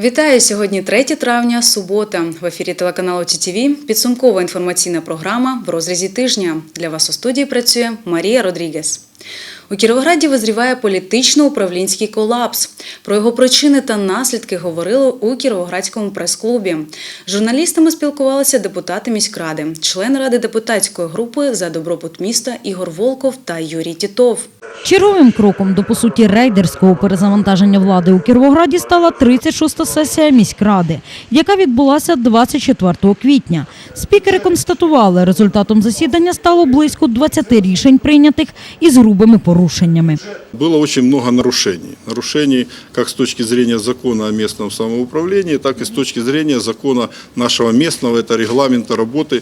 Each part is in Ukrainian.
Вітаю сьогодні 3 травня, субота. В ефірі телеканалу ТІТІВІ підсумкова інформаційна програма в розрізі тижня. Для вас у студії працює Марія Родрігес. У Кіровограді визріває політично-управлінський колапс. Про його причини та наслідки говорили у Кіровоградському прес-клубі. Журналістами спілкувалися депутати міськради, член ради депутатської групи за добробут міста Ігор Волков та Юрій Тітов. Черговим кроком до по суті рейдерського перезавантаження влади у Кіровограді стала 36-та сесія міськради, яка відбулася 24 квітня. Спікери констатували, результатом засідання стало близько 20 рішень, прийнятих із грубими порушеннями Было очень много нарушений. Нарушений как с точки зрения закона о местном самоуправлении, так и с точки зрения закона нашего местного, это регламента работы э,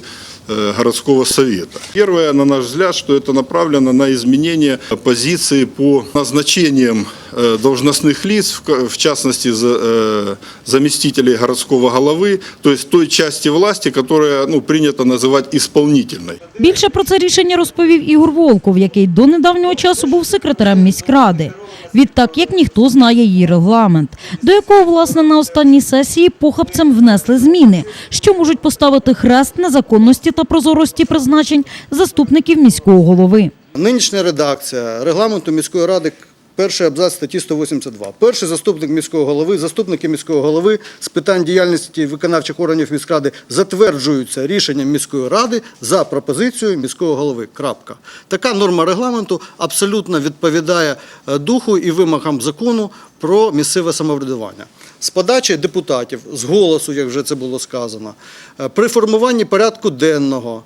городского совета. Первое, на наш взгляд, что это направлено на изменение позиции по назначениям э, должностных лиц, в ка- в частности за- э, заместителей городского головы, то есть той части власти, которая ну, принято называть исполнительной. Більше про це рішення розповів Ігор Волков, який до недавнього часу був секретарем міськради. Відтак, як ніхто знає її регламент, до якого, власне, на останній сесії похабцем внесли зміни, що можуть поставити хрест на законності та прозорості призначень заступників міського голови. Нинішня редакція регламенту міської ради. Перший абзац статті 182. Перший заступник міського голови, заступники міського голови з питань діяльності виконавчих органів міськради затверджуються рішенням міської ради за пропозицією міського голови. Крапка. Така норма регламенту абсолютно відповідає е, духу і вимогам закону про місцеве самоврядування. З подачі депутатів, з голосу, як вже це було сказано, е, при формуванні порядку денного.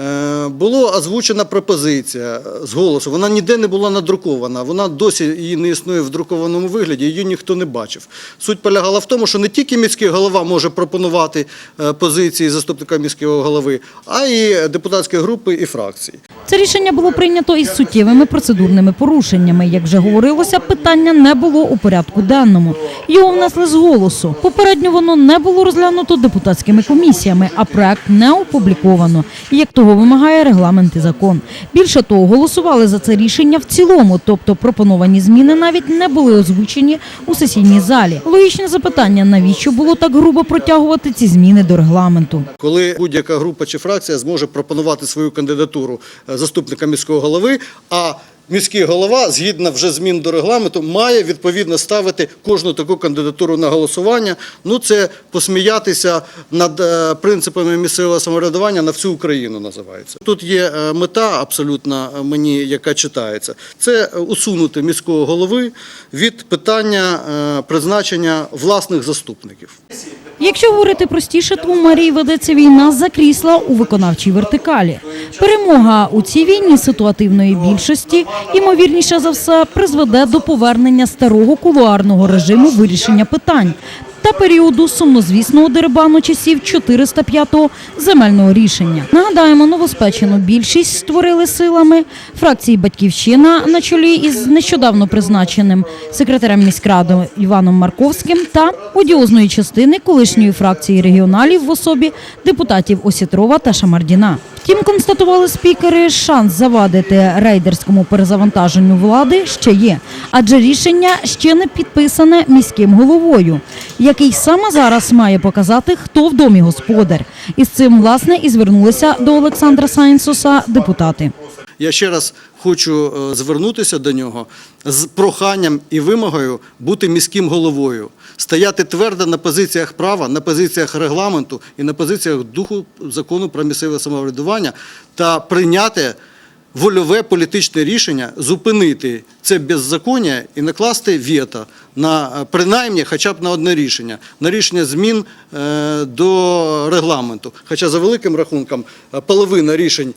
Е, Була озвучена пропозиція з голосу. Вона ніде не була надрукована. Вона досі її не існує в друкованому вигляді, її ніхто не бачив. Суть полягала в тому, що не тільки міський голова може пропонувати е, позиції заступника міського голови, а й депутатські групи і фракції. Це рішення було прийнято із суттєвими процедурними порушеннями. Як вже говорилося, питання не було у порядку денному. Його внесли з голосу. Попередньо воно не було розглянуто депутатськими комісіями, а проект не опубліковано, як того вимагає регламент і закон. Більше того, голосували за це рішення в цілому, тобто пропоновані зміни навіть не були озвучені у сесійній залі. Логічне запитання: навіщо було так грубо протягувати ці зміни до регламенту? Коли будь-яка група чи фракція зможе пропонувати свою кандидатуру е, заступника міського голови, а міський голова, згідно вже змін до регламенту, має відповідно ставити кожну таку кандидатуру на голосування. Ну це посміятися над е, принципами місцевого самоврядування на всю Україну називається. Тут є е, мета абсолютно е, мені, яка читається, це усунути міського голови від питання призначення власних заступників. Якщо говорити простіше, то у Марії ведеться війна за крісла у виконавчій вертикалі. Перемога у цій війні ситуативної більшості, ймовірніше за все, призведе до повернення старого кулуарного режиму вирішення питань та періоду сумнозвісного дерибану часів 405-го земельного рішення. Нагадаємо, новоспечену більшість створили силами фракції Батьківщина на чолі із нещодавно призначеним секретарем міськради Іваном Марковським та одіозної частини колишньої фракції регіоналів в особі депутатів Осітрова та Шамардіна. Втім, констатували спікери, шанс завадити рейдерському перезавантаженню влади ще є, адже рішення ще не підписане міським головою, який саме зараз має показати, хто в домі господар. І з цим власне і звернулися до Олександра Сайнсуса депутати. Я ще раз хочу е, звернутися до нього з проханням і вимогою бути міським головою, стояти твердо на позиціях права, на позиціях регламенту і на позиціях духу закону про місцеве самоврядування та прийняти вольове політичне рішення зупинити це беззаконня і накласти вето на е, принаймні хоча б на одне рішення, на рішення змін е, до регламенту. Хоча за великим рахунком е, половина рішень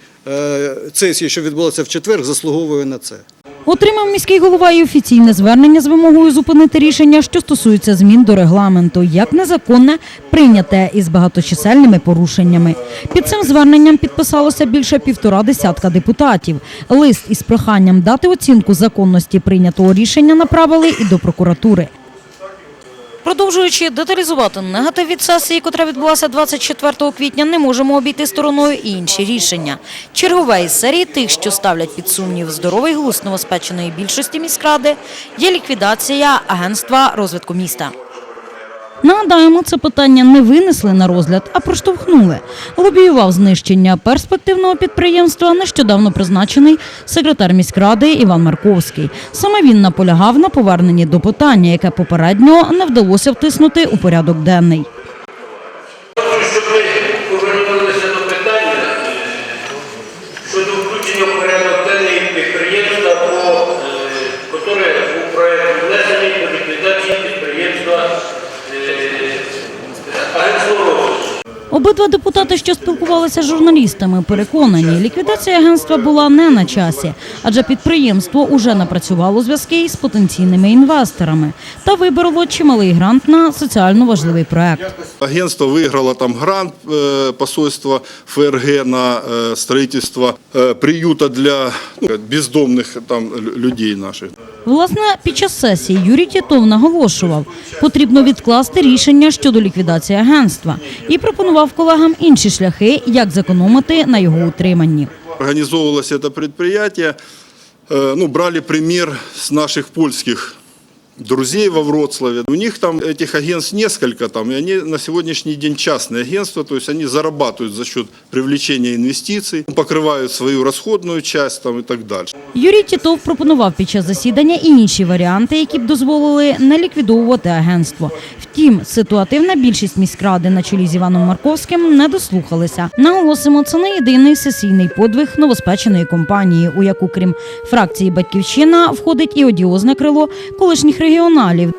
сесії, що відбулося в четвер, заслуговує на це. Отримав міський голова і офіційне звернення з вимогою зупинити рішення, що стосується змін до регламенту, як незаконне, прийняте із багаточисельними порушеннями. Під цим зверненням підписалося більше півтора десятка депутатів. Лист із проханням дати оцінку законності прийнятого рішення направили і до прокуратури. Продовжуючи деталізувати негатив від сесії, котра відбулася 24 квітня, не можемо обійти стороною і інші рішення. Чергове із серії тих, що ставлять під сумнів здоровий глузд новоспеченої більшості міськради, є ліквідація агентства розвитку міста. Нагадаємо, це питання не винесли на розгляд, а проштовхнули. Лобіював знищення перспективного підприємства нещодавно призначений секретар міськради Іван Марковський. Саме він наполягав на поверненні до питання, яке попередньо не вдалося втиснути у порядок денний. Хочу, щоб ми повернулися до питання е, щодо включення в порядок денний підприємства, по, е, яке був проект внесений до ліквідації підприємства е, агентство розвитку. Обидва депутати, що спілкувалися з журналістами, переконані, ліквідація агентства була не на часі, адже підприємство уже напрацювало зв'язки із потенційними інвесторами та вибрало чималий грант на соціально важливий проект. Агентство выиграло там грант э, посольства ФРГ на э, строительство э, приюта для ну, бездомных там лю- людей наших. Власне, під час сесії Юрій Тітов наголошував, потрібно відкласти рішення щодо ліквідації агентства і пропонував колегам інші шляхи, як зекономити на його утриманні. Организовывалось это предприятие, э, ну, брали пример с наших польских друзей во Вроцлаве. У них там этих агентств несколько, там, и они на сегодняшний день частные агентства, то есть они зарабатывают за счет привлечения инвестиций, покрывают свою расходную часть там, и так дальше. Юрій Тітов пропонував під час засідання і інші варіанти, які б дозволили не ліквідовувати агентство. Втім, ситуативна більшість міськради на чолі з Іваном Марковським не дослухалися. Наголосимо, це не єдиний сесійний подвиг новоспеченої компанії, у яку, крім фракції Батьківщина, входить і одіозне крило колишніх регіоналів.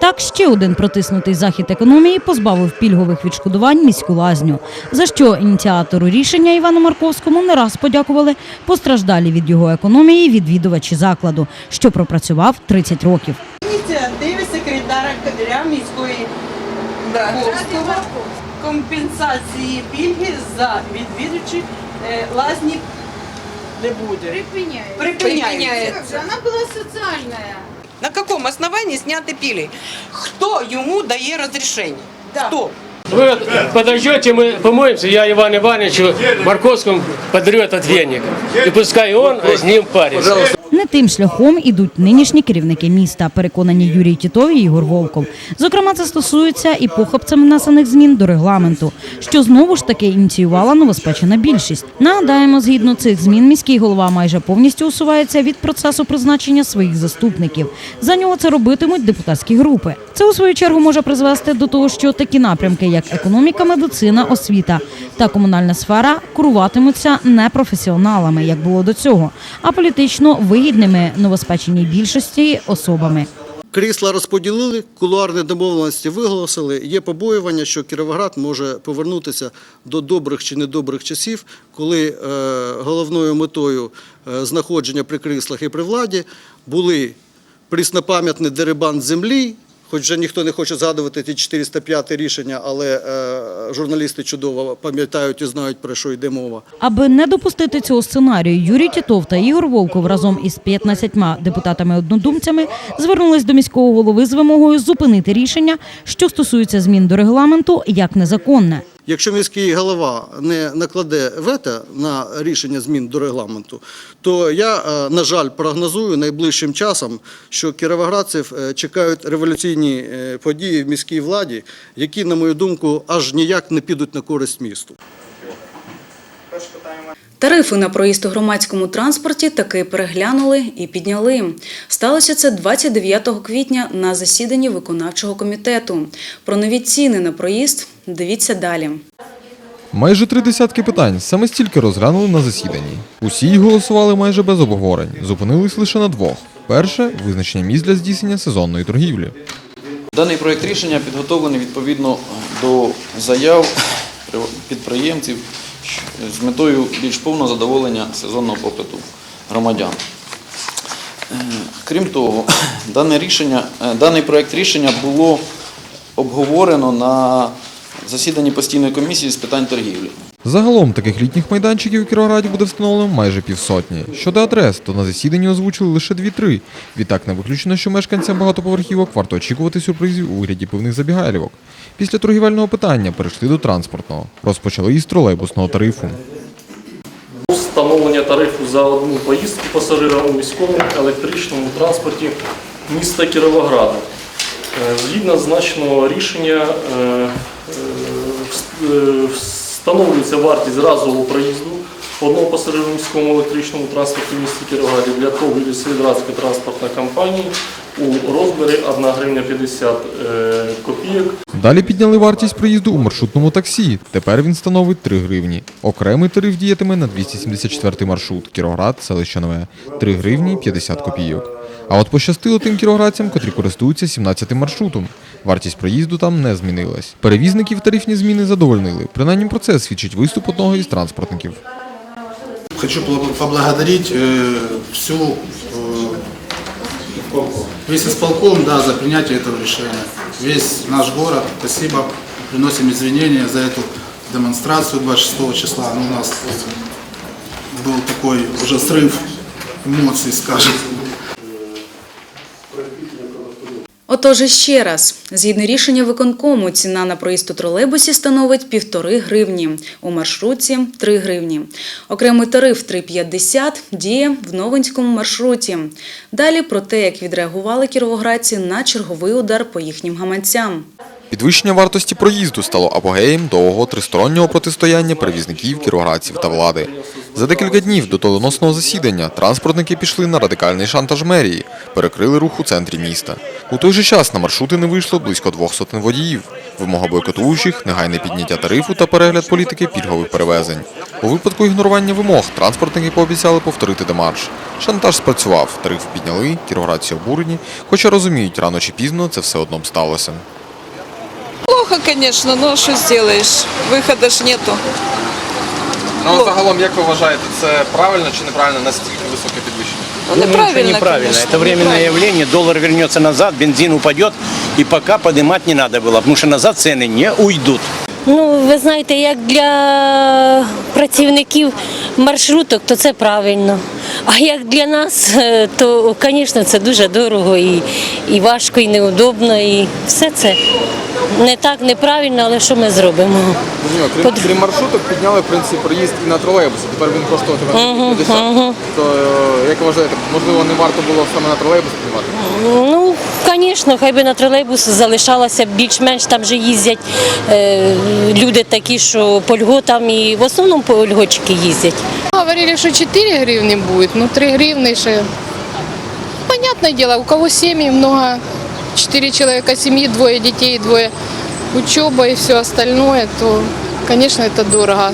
Так, ще один протиснутий захід економії позбавив пільгових відшкодувань міську лазню, за що ініціатору рішення Івану Марковському не раз подякували постраждалі від його економії відвідувачі закладу, що пропрацював 30 років. ініціативи секретаря міської Ковського компенсації пільги за відвідувачі е, лазні не буде. Припиняется. Припиняється. Она была социальная. На каком основании сняты пили? Кто ему дає розрішення? Хто? Вы подождете, мы помоемся, я Иван Иванович Марковскому подарю этот веник. И пускай он с ним парится. Не тим шляхом ідуть нинішні керівники міста, переконані Юрій Тітов і Ігор Волков. Зокрема, це стосується і похопцем внесених змін до регламенту, що знову ж таки ініціювала новоспечена більшість. Нагадаємо, згідно цих змін, міський голова майже повністю усувається від процесу призначення своїх заступників. За нього це робитимуть депутатські групи. Це у свою чергу може призвести до того, що такі напрямки, як економіка, медицина, освіта та комунальна сфера, куруватимуться не професіоналами, як було до цього, а політично вигідними новоспеченій більшості особами. Крісла розподілили, кулуарні домовленості виголосили. Є побоювання, що Кіровоград може повернутися до добрих чи недобрих часів, коли е, головною метою е, знаходження при кріслах і при владі були пріснопам'ятний дерибан землі. Хоч вже ніхто не хоче згадувати ті 405 рішення, але е, журналісти чудово пам'ятають і знають, про що йде мова. Аби не допустити цього сценарію, Юрій Тітов та Ігор Волков разом із 15 депутатами-однодумцями звернулись до міського голови з вимогою зупинити рішення, що стосується змін до регламенту, як незаконне. Якщо міський голова не накладе вето на рішення змін до регламенту, то я, е, на жаль, прогнозую найближчим часом, що кіровоградців е, чекають революційні е, події в міській владі, які, на мою думку, аж ніяк не підуть на користь місту. Тарифи на проїзд у громадському транспорті таки переглянули і підняли. Сталося це 29 квітня на засіданні виконавчого комітету. Про нові ціни на проїзд дивіться далі. Майже три десятки питань саме стільки розглянули на засіданні. Усі й голосували майже без обговорень, зупинились лише на двох. Перше визначення місць для здійснення сезонної торгівлі. Даний проєкт рішення підготовлений відповідно до заяв підприємців з метою більш повного задоволення сезонного попиту громадян. Е, Крім того, дане рішення, е, даний проєкт рішення було обговорено на засіданні постійної комісії з питань торгівлі. Загалом таких літніх майданчиків у Кіровограді буде встановлено майже півсотні. Щодо адрес, то на засіданні озвучили лише дві-три. Відтак не виключено, що мешканцям багатоповерхівок варто очікувати сюрпризів у вигляді певних забігайлівок. Після торгівельного питання перейшли до транспортного. Розпочали із тролейбусного тарифу. Встановлення тарифу за одну поїздку пасажира у міському електричному транспорті міста Кіровограда. Е, Згідно зазначеного рішення е, е, встановлюється вартість разового проїзду пасажира в міському електричному транспорті в місті Кіровограді для ТОВ Лісвідрадської транспортної компанії у розмірі 1 гривня 50 е, копійок. Далі підняли вартість проїзду у маршрутному таксі. Тепер він становить 3 гривні. Окремий тариф діятиме на 274 маршрут Кіроград, селище Нове 3 гривні 50 копійок. А от пощастило тим кіровоградцям, котрі користуються 17 маршрутом. Вартість проїзду там не змінилась. Перевізників тарифні зміни задовольнили. Принаймні про це свідчить виступ одного із транспортників. Хочу побл- поблагодарить э, всю э, весь исполком да, за принятие этого решения. Весь наш город, спасибо. Приносим извинения за эту демонстрацию 26 числа. Ну, у нас был такой уже срыв эмоций, скажем. Отож, ще раз, згідно рішення виконкому, ціна на проїзд у тролейбусі становить півтори гривні, у маршрутці 3 гривні. Окремий тариф 3,50 діє в новинському маршруті. Далі про те, як відреагували кіровоградці на черговий удар по їхнім гаманцям. Підвищення вартості проїзду стало апогеєм довгого тристороннього протистояння перевізників, кіровоградців та влади. За декілька днів до доленосного засідання транспортники пішли на радикальний шантаж мерії, перекрили рух у центрі міста. У той же час на маршрути не вийшло близько двох сотень водіїв. Вимога бойкотуючих, негайне підняття тарифу та перегляд політики пільгових перевезень. У випадку ігнорування вимог транспортники пообіцяли повторити демарш. Шантаж спрацював, тариф підняли, кіровоградці обурені, хоча розуміють, рано чи пізно це все одно б сталося. Плохо, конечно, но что сделаешь? Выхода ж нету. Ну загалом, як ви вважаєте, це правильно чи неправильно настільки високе підвищення? Ну, Думаю, что неправильно, неправильно. конечно, Это временное неправильно. явление. Доллар вернется назад, бензин упадет. И пока поднимать не надо было, потому что назад цены не уйдут. Ну, ви знаєте, як для працівників маршруток, то це правильно. А як для нас, е, то, звісно, це дуже дорого і, і важко, і неудобно, і все це не так неправильно, але що ми зробимо? Крім, крім маршруток підняли в принципі проїзд і на тролейбусі. Тепер він коштує Мгм, 50. мгм. То е, як вважаєте, можливо, не варто було саме на тролейбус піднімати? Ну, звісно, хай би на тролейбус залишалося більш-менш там же їздять е, люди такі, що по льготам і в основному по льготчики їздять. Говорили, что 4 гривны будет, ну 3 гривны же. Понятное дело, у кого семьи много, 4 человека семьи, двое детей, двое учеба и все остальное, то, конечно, это дорого.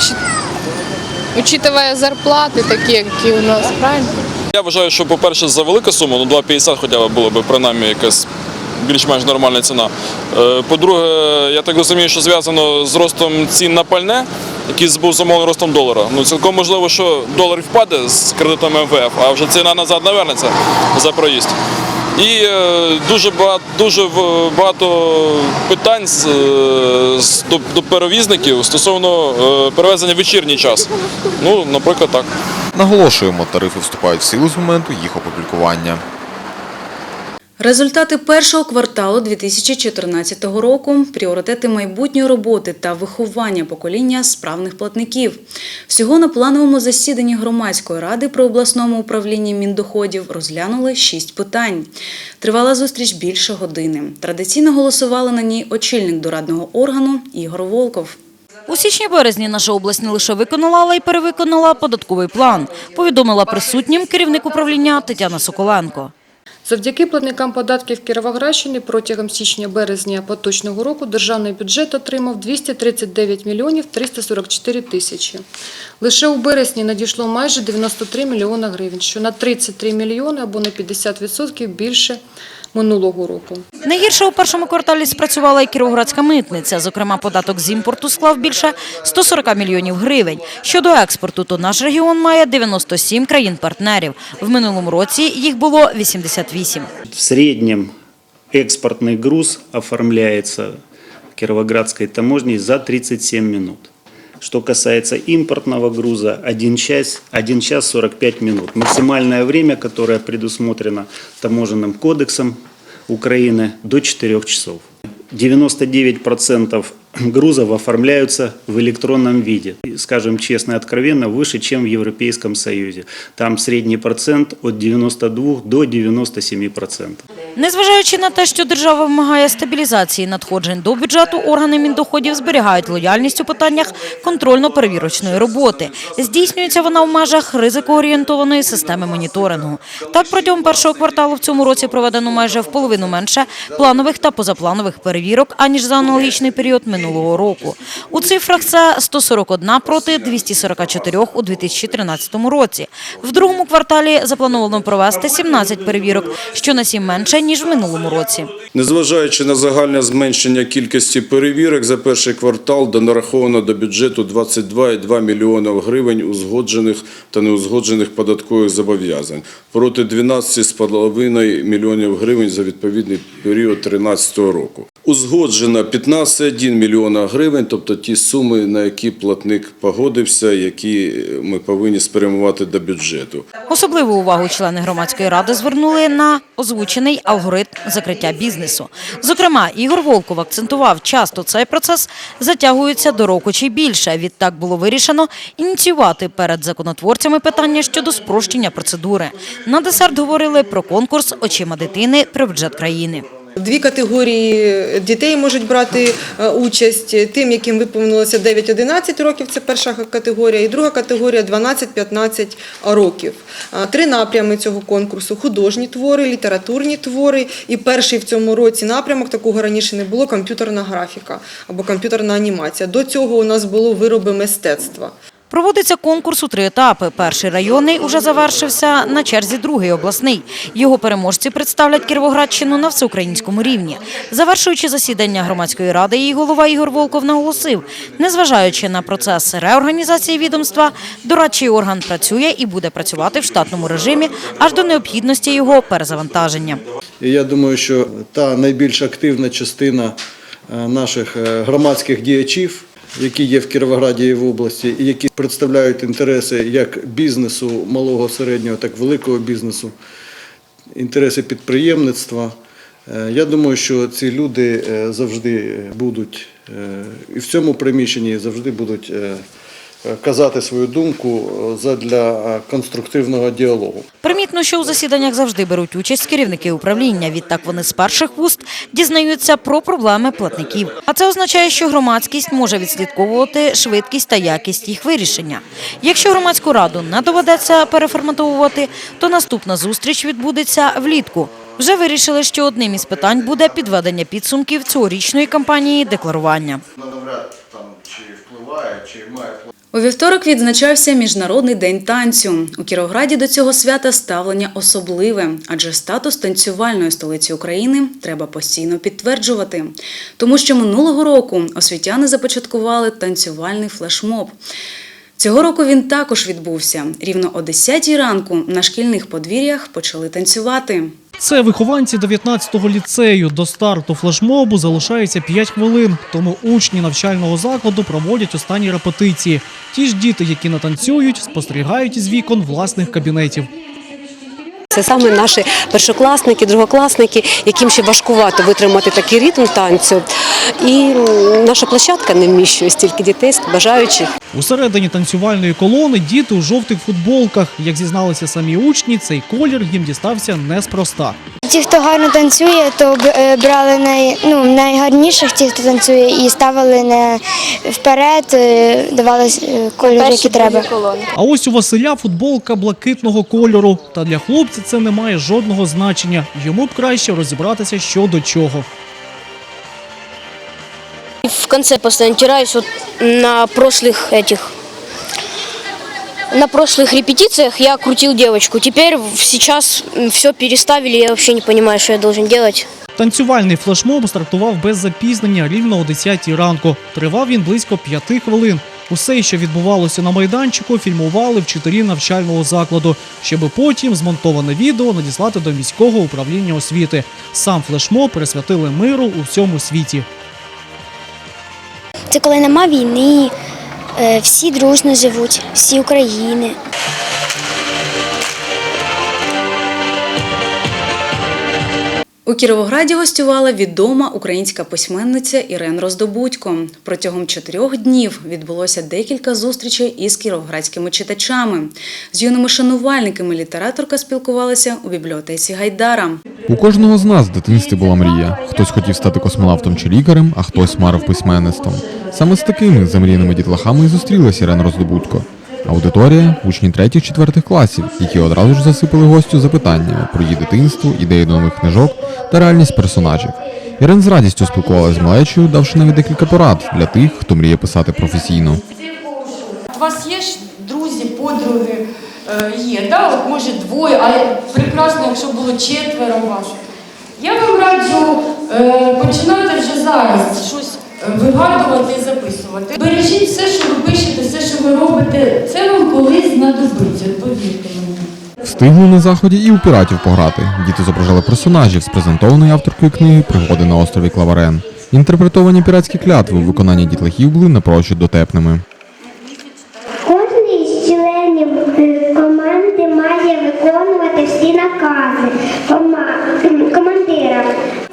Щи- Учитывая зарплаты такие, какие у нас, правильно? Я вважаю, що, по-перше, за велика сума, ну 2,50 хоча б було б принаймні якась більш-менш нормальна ціна. Е, По-друге, я так розумію, що зв'язано з ростом цін на пальне, який був замовлений ростом долара. Ну, цілком можливо, що долар впаде з кредитами МВФ, а вже ціна назад навернеться за проїзд. І е, дуже багато, дуже багато питань з, е, з- до, до перевізників стосовно перевезення в вечірній час. Ну, наприклад, так. Наголошуємо, тарифи вступають в силу з моменту їх опублікування. Результати першого кварталу 2014 року, пріоритети майбутньої роботи та виховання покоління справних платників. Всього на плановому засіданні громадської ради при обласному управлінні міндоходів розглянули шість питань. Тривала зустріч більше години. Традиційно голосували на ній очільник дорадного органу Ігор Волков. У січні-березні наша область не лише виконала, але й перевиконала податковий план, повідомила присутнім керівник управління Тетяна Соколенко. Завдяки платникам податків Кіровоградщини протягом січня-березня поточного року державний бюджет отримав 239 мільйонів 344 тисячі. Лише у березні надійшло майже 93 мільйона гривень, що на 33 мільйони або на 50% більше минулого року. Найгірше у першому кварталі спрацювала і Кіровоградська митниця. Зокрема, податок з імпорту склав більше 140 мільйонів гривень. Щодо експорту, то наш регіон має 97 країн-партнерів. В минулому році їх було 88. В среднем экспортный груз оформляется Кировоградской таможней за 37 минут. Что касается импортного груза, 1 час, 1 час 45 минут. Максимальное время, которое предусмотрено таможенным кодексом Украины, до 4 часов. 99% грузов оформляются в электронном виде. Скажем честно и откровенно, выше, чем в Европейском Союзе. Там средний процент от 92 до 97%. Незважаючи на те, що держава вимагає стабілізації надходжень до бюджету, органи міндоходів зберігають лояльність у питаннях контрольно-перевірочної роботи. Здійснюється вона в межах ризикоорієнтованої системи моніторингу. Так, протягом першого кварталу в цьому році проведено майже в половину менше планових та позапланових перевірок, аніж за аналогічний період минулого року. У цифрах це 141 проти 244 у 2013 році. В другому кварталі заплановано провести 17 перевірок, що на 7 менше, ніж в минулому році. Незважаючи на загальне зменшення кількості перевірок за перший квартал, де нараховано до бюджету 22,2 мільйона гривень узгоджених та неузгоджених податкових зобов'язань проти 12,5 мільйонів гривень за відповідний період 2013 року. Узгоджено 15,1 мільйона гривень, тобто ті суми, на які платник погодився, які ми повинні спрямувати до бюджету. Особливу увагу члени громадської ради звернули на озвучений алгоритм закриття бізнесу. Зокрема, Ігор Волков акцентував, часто цей процес затягується до року чи більше. Відтак було вирішено ініціювати перед законотворцями питання щодо спрощення процедури. На десерт говорили про конкурс очима дитини про бюджет країни. Дві категорії дітей можуть брати е, участь. Тим, яким виповнилося 9-11 років, це перша категорія, і друга категорія 12-15 років. Е, Три напрями цього конкурсу: художні твори, літературні твори. І перший в цьому році напрямок такого раніше не було комп'ютерна графіка або комп'ютерна анімація. До цього у нас було вироби мистецтва. Проводиться конкурс у три етапи. Перший районний уже завершився, на черзі другий обласний. Його переможці представлять Кіровоградщину на всеукраїнському рівні. Завершуючи засідання громадської ради, її голова Ігор Волков наголосив, незважаючи на процес реорганізації відомства, дорадчий орган працює і буде працювати в штатному режимі аж до необхідності його перезавантаження. Я думаю, що та найбільш активна частина е, наших е, громадських діячів, які є в Кіровограді і в області, і які представляють інтереси як бізнесу, малого, середнього, так і великого бізнесу, інтереси підприємництва. Е, Я думаю, що ці люди е, завжди будуть е, і в цьому приміщенні завжди будуть казати свою думку е, задля е, конструктивного діалогу. Примітно, що у засіданнях завжди беруть участь керівники управління. Відтак вони з перших вуст дізнаються про проблеми платників. А це означає, що громадськість може відслідковувати швидкість та якість їх вирішення. Якщо громадську раду не доведеться переформатовувати, то наступна зустріч відбудеться влітку. Вже вирішили, що одним із питань буде підведення підсумків цьогорічної кампанії декларування. чи впливає, чи має У вівторок відзначався Міжнародний день танцю. У Кіровграді до цього свята ставлення особливе, адже статус танцювальної столиці України треба постійно підтверджувати. Тому що минулого року освітяни започаткували танцювальний флешмоб. Цього року він також відбувся. Рівно о 10 ранку на шкільних подвір'ях почали танцювати. Це вихованці 19-го ліцею. До старту флешмобу залишається 5 хвилин, тому учні навчального закладу проводять останні репетиції. Ті ж діти, які натанцюють, спостерігають із вікон власних кабінетів. Це саме наші першокласники, другокласники, яким ще важкувато витримати такий ритм танцю. І наша площадка не вміщує стільки дітей, бажаючих. Усередині танцювальної колони діти у жовтих футболках. Як зізналися самі учні, цей колір їм дістався неспроста. Ті, хто гарно танцює, то е, брали най, ну, найгарніших, ті, хто танцює, і ставили не вперед, е, давали е, кольори, які треба. А ось у Василя футболка блакитного кольору. Та для хлопця це не має жодного значення. Йому б краще розібратися що до чого. В конце постоянно тираюсь вот на прошлых этих на прошлых репетициях я крутил девочку. Теперь в- сейчас все переставили, я вообще не понимаю, что я должен делать. Танцювальний флешмоб стартував без запізнення рівно о 10 ранку. Тривав він близько 5 хвилин. Усе, що відбувалося на майданчику, фільмували вчителі навчального закладу, щоб потім змонтоване відео надіслати до міського управління освіти. Сам флешмоб присвятили миру у всьому світі. Це коли нема війни, е, всі дружно живуть, всі України. У Кіровограді гостювала відома українська письменниця Ірен Роздобудько. Протягом чотирьох днів відбулося декілька зустрічей із кіровоградськими читачами. З юними шанувальниками літераторка спілкувалася у бібліотеці Гайдара. У кожного з нас в дитинстві була мрія. Хтось хотів стати космонавтом чи лікарем, а хтось марив письменництвом. Саме з такими замріяними дітлахами і зустрілася Ірена Роздобудько. Аудиторія – учні третіх-четвертих класів, які одразу ж засипали гостю запитаннями про її дитинство, ідеї до нових книжок та реальність персонажів. Ірен з радістю спілкувалася з малечою, давши навіть декілька порад для тих, хто мріє писати професійно. У вас є ж друзі, подруги? Е, Є, да? От може двоє, але прекрасно, якщо було четверо вас. Я вам раджу е, починати вже зараз щось вигадувати і записувати. Бережіть все, що ви пишете, все, що ви робите, це вам колись знадобиться, повірте мені. Встигли на заході і у піратів пограти. Діти зображали персонажів з презентованої авторкою книги Пригоди на острові Клаварен. Інтерпретовані піратські клятви у виконанні дітлахів були напрочуд дотепними.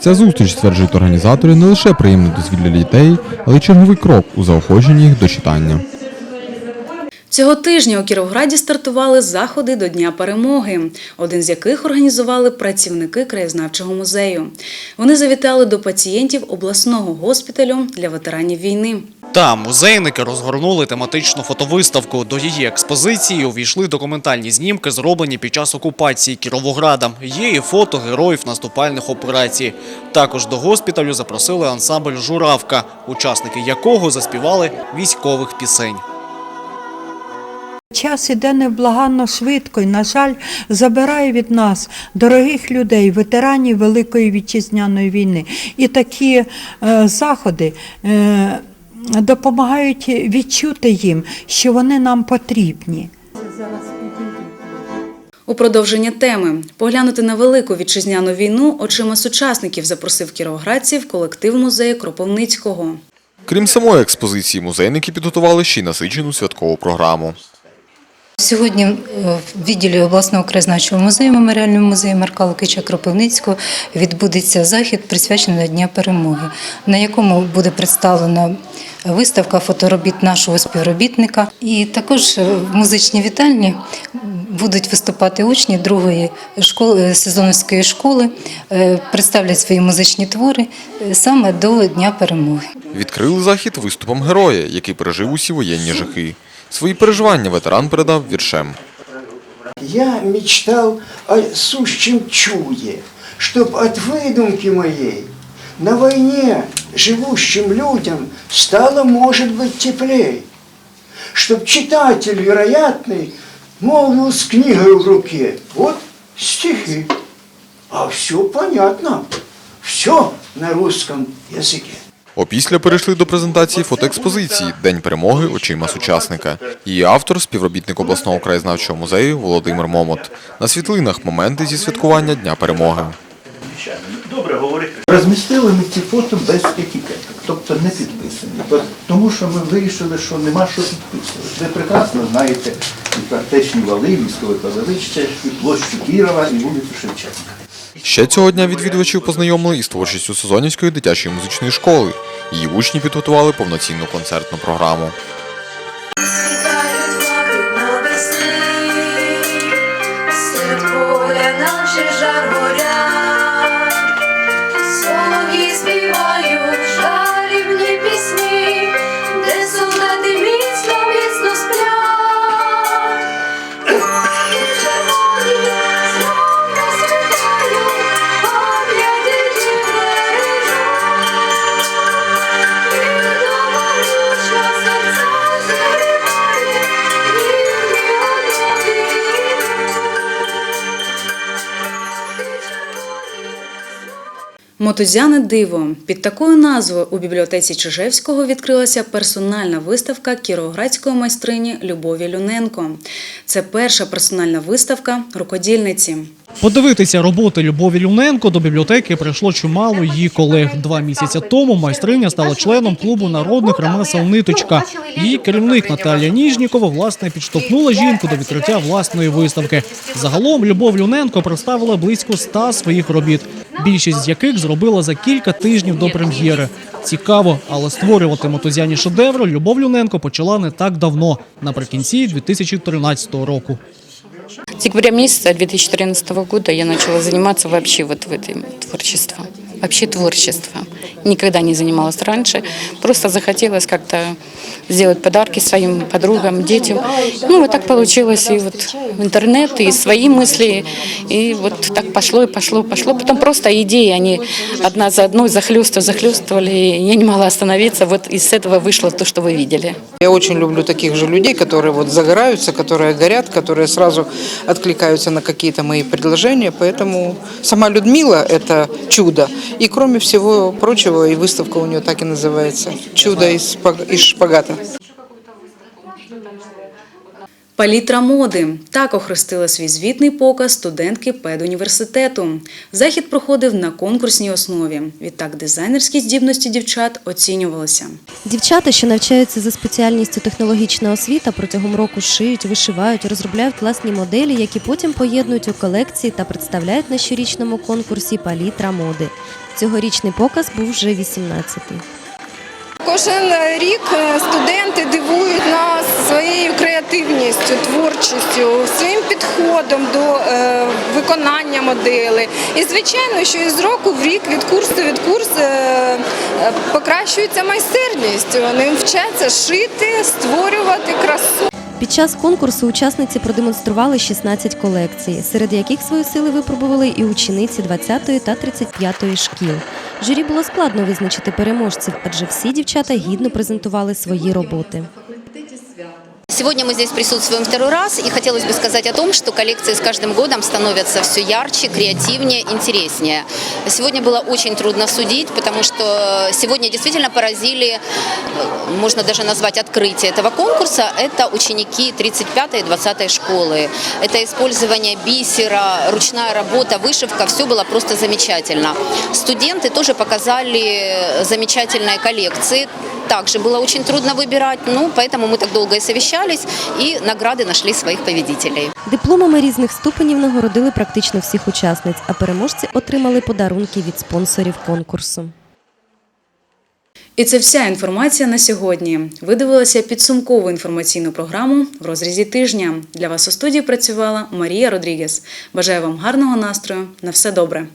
Ця зустріч, стверджують організатори, не лише приємне дозвілля дітей, але й черговий крок у заохоченні їх до читання. Цього тижня у Кіровграді стартували заходи до Дня перемоги, один з яких організували працівники краєзнавчого музею. Вони завітали до пацієнтів обласного госпіталю для ветеранів війни. Там музейники розгорнули тематичну фотовиставку. До її експозиції увійшли документальні знімки, зроблені під час окупації Кіровограда. Є і фото героїв наступальних операцій. Також до госпіталю запросили ансамбль Журавка, учасники якого заспівали військових пісень. Час іде невблаганно швидко і, на жаль, забирає від нас дорогих людей, ветеранів Великої вітчизняної війни. І такі е, заходи е, допомагають відчути їм, що вони нам потрібні. У продовження теми поглянути на велику вітчизняну війну очима сучасників запросив кіровоградців колектив музею Кропивницького. Крім самої експозиції, музейники підготували ще й насичену святкову програму. Сьогодні е, в відділі обласного краєзнавчого музею, меморіальному музею Марка Лукича Кропивницького відбудеться захід, присвячений Дня перемоги, на якому буде представлена виставка фоторобіт нашого співробітника. І також е, в музичній вітальні будуть виступати учні другої школи сезонівської школи, е, представлять свої музичні твори е, саме до Дня перемоги. Відкрили захід виступом героя, який пережив усі воєнні жахи. Свої переживання ветеран передав віршем. Я мечтал о сущем чуде, чтоб от выдумки моей на войне живущим людям стало, может быть, теплей. Чтоб читатель вероятный молвил с книгой в руке, вот стихи. А все понятно, все на русском языке. Опісля перейшли до презентації фотоекспозиції День перемоги очима сучасника. Її автор співробітник обласного краєзнавчого музею Володимир Момот. На світлинах моменти зі святкування Дня перемоги. Добре говорити. Розмістили ми ці фото без етикеток, тобто не підписані. Тому що ми вирішили, що нема що підписувати. Ви прекрасно знаєте і картечні вали, військове павелище, і площу Кірова, і вулицю Шевченка. Ще цього дня відвідувачів познайомили із творчістю Сезонівської дитячої музичної школи. Її учні підготували повноцінну концертну програму. Мотузяне диво під такою назвою у бібліотеці Чижевського відкрилася персональна виставка кіровоградської майстрині Любові Люненко. Це перша персональна виставка рукодільниці. Подивитися роботи Любові Люненко до бібліотеки прийшло чимало її колег. Два місяці тому майстриня стала членом клубу народних ремесел Ниточка. Її керівник Наталія Ніжнікова власне підштовхнула жінку до відкриття власної виставки. Загалом Любов Люненко представила близько ста своїх робіт, більшість з яких зробила за кілька тижнів до прем'єри. Цікаво, але створювати мотузяні шедеври Любов Люненко почала не так давно, наприкінці 2013 року. С декабря месяца 2013 года я начала заниматься вообще вот в этом творчеством. Вообще творчеством. Никогда не занималась раньше. Просто захотелось как-то сделать подарки своим подругам, детям. Ну, вот так получилось. И вот в интернет, и свои мысли. И вот так пошло, и пошло, пошло. Потом просто идеи, они одна за одной захлестывали. И я не могла остановиться. Вот из этого вышло то, что вы видели. Я очень люблю таких же людей, которые вот загораются, которые горят, которые сразу откликаются на какие-то мои предложения. Поэтому сама Людмила – это чудо. И кроме всего прочего, и выставка у нее так и называется – «Чудо из шпаг- из шпагата». Палітра моди так охрестила свій звітний показ студентки педуніверситету. Захід проходив на конкурсній основі. Відтак дизайнерські здібності дівчат оцінювалися. Дівчата, що навчаються за спеціальністю технологічна освіта, протягом року шиють, вишивають, розробляють власні моделі, які потім поєднують у колекції та представляють на щорічному конкурсі Палітра моди. Цьогорічний показ був вже 18-й. Кожен рік е, студенти дивують нас своєю креативністю, творчістю, своїм підходом до е, виконання модели. І звичайно, що із року в рік від курсу від курсу е, покращується майстерність. Вони вчаться шити, створювати красу. Під час конкурсу учасниці продемонстрували 16 колекцій, серед яких свої сили випробували і учениці 20-ї та 35-ї шкіл. Журі було складно визначити переможців, адже всі дівчата гідно презентували свої роботи. Сегодня мы здесь присутствуем второй раз, и хотелось бы сказать о том, что коллекции с каждым годом становятся все ярче, креативнее, интереснее. Сегодня было очень трудно судить, потому что сегодня действительно поразили, э, можно даже назвать открытие этого конкурса, это ученики 35-й и 20-й школы. Это использование бисера, ручная работа, вышивка, все было просто замечательно. Студенты тоже показали замечательные коллекции, также было очень трудно выбирать, ну, поэтому мы так долго и совещались, и награды нашли своих победителей. Дипломами різних ступенів нагородили практично всіх учасниць, а переможці отримали подарунки від спонсорів конкурсу. І це вся інформація на сьогодні. Ви дивилися підсумкову інформаційну програму в розрізі тижня. Для вас у студії працювала Марія Родрігес. Бажаю вам гарного настрою. На все добре.